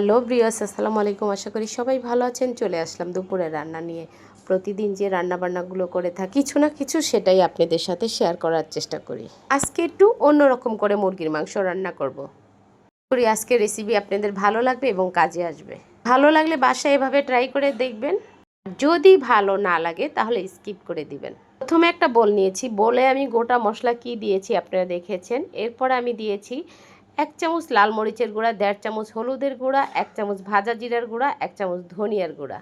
Hello ব্রিয়াস আসসালামু আলাইকুম। আশা করি সবাই ভালো আছেন। চলে আসলাম দুপুরে রান্না নিয়ে। প্রতিদিন যে রান্না বান্নাগুলো করে থাকি, কিছু না কিছু সেটাই আপনাদের সাথে শেয়ার করার চেষ্টা করি। আজকে একটু অন্যরকম করে মুরগির মাংস রান্না করব। করি, আজকে রেসিপি আপনাদের ভালো লাগবে এবং কাজে আসবে। ভালো লাগলে বাসায় এভাবে ট্রাই করে দেখবেন। যদি ভালো না লাগে, তাহলে স্কিপ করে দিবেন। প্রথমে একটা বোল নিয়েছি। বলে আমি গোটা মশলা কি দিয়েছি আপনারা দেখেছেন। এরপর আমি দিয়েছি এক চামচ লাল মরিচের গুঁড়া, দেড় চামচ হলুদের গুঁড়া, এক চামচ ভাজা জিরার গুঁড়া, এক চামচ ধনিয়ার গুঁড়া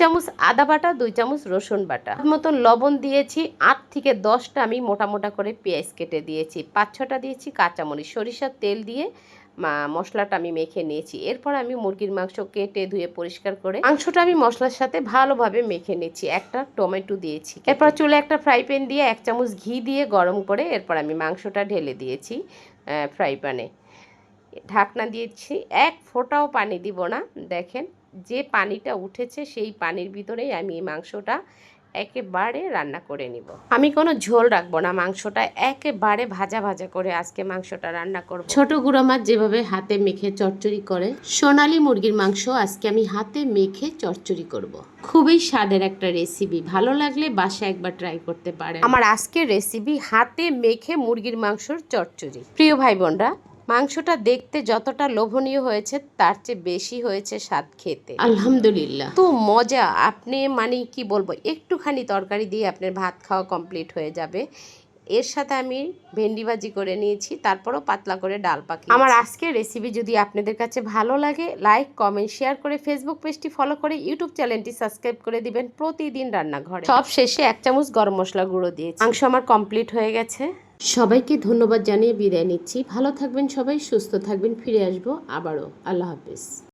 চামচ আদা বাটা, দুই চামচ রসুন বাটা। মতন লবণ দিয়েছি, আট থেকে দশটা আমি মোটা মোটা করে পেঁয়াজ কেটে দিয়েছি, পাঁচ ছটা দিয়েছি কাঁচামরিচ, সরিষার তেল দিয়ে মশলাটা আমি মেখে নিয়েছি। এরপর আমি মুরগির মাংস কেটে ধুয়ে পরিষ্কার করে মাংসটা আমি মশলার সাথে ভালোভাবে মেখে নিয়েছি। একটা টমেটো দিয়েছি। এরপর চুলে একটা ফ্রাই প্যান দিয়ে এক চামচ ঘি দিয়ে গরম করে এরপর আমি মাংসটা ঢেলে দিয়েছি ফ্রাই প্যানে। ঢাকনা দিয়েছি এক ফোঁটাও পানি দিব না। দেখেন যে পানিটা উঠেছে সেই পানির ভিতরেই আমি এই মাংসটা একেবারে রান্না করে নিব। আমি কোনো ঝোল রাখব না মাংসটা একেবারে ভাজা ভাজা করে আজকে মাংসটা রান্না করব। ছোট গুঁড়ো মাছ যেভাবে হাতে মেখে চচ্চড়ি করে সোনালি মুরগির মাংস আজকে আমি হাতে মেখে চচ্চড়ি করব। খুবই স্বাদের একটা রেসিপি ভালো লাগলে বাসায় একবার ট্রাই করতে পারে আমার আজকের রেসিপি হাতে মেখে মুরগির মাংসর চচ্চড়ি। প্রিয় ভাই বোনরা মাংসটা দেখতে যতটা লোভনীয় হয়েছে তার চেয়ে বেশি হয়েছে স্বাদ খেতে। আলহামদুলিল্লাহ। তো মজা আপনি মানে কি বলব একটুখানি তরকারি দিয়ে আপনার ভাত খাওয়া কমপ্লিট হয়ে যাবে। এর সাথে আমি ভেন্ডি ভাজি করে নিয়েছি তারপরও পাতলা করে ডাল পাখি আমার আজকের রেসিপি যদি আপনাদের কাছে ভালো লাগে লাইক কমেন্ট শেয়ার করে ফেসবুক পেজটি ফলো করে ইউটিউব চ্যানেলটি সাবস্ক্রাইব করে দিবেন প্রতিদিন রান্নাঘরে। সব শেষে এক চামচ গরম মশলা গুঁড়ো দিয়েছি। মাংস আমার কমপ্লিট হয়ে গেছে। সবাইকে ধন্যবাদ জানিয়ে বিদায় নিচ্ছি। ভালো থাকবেন সবাই, সুস্থ থাকবেন, ফিরে আসব আবারও। আল্লাহ হাফিজ।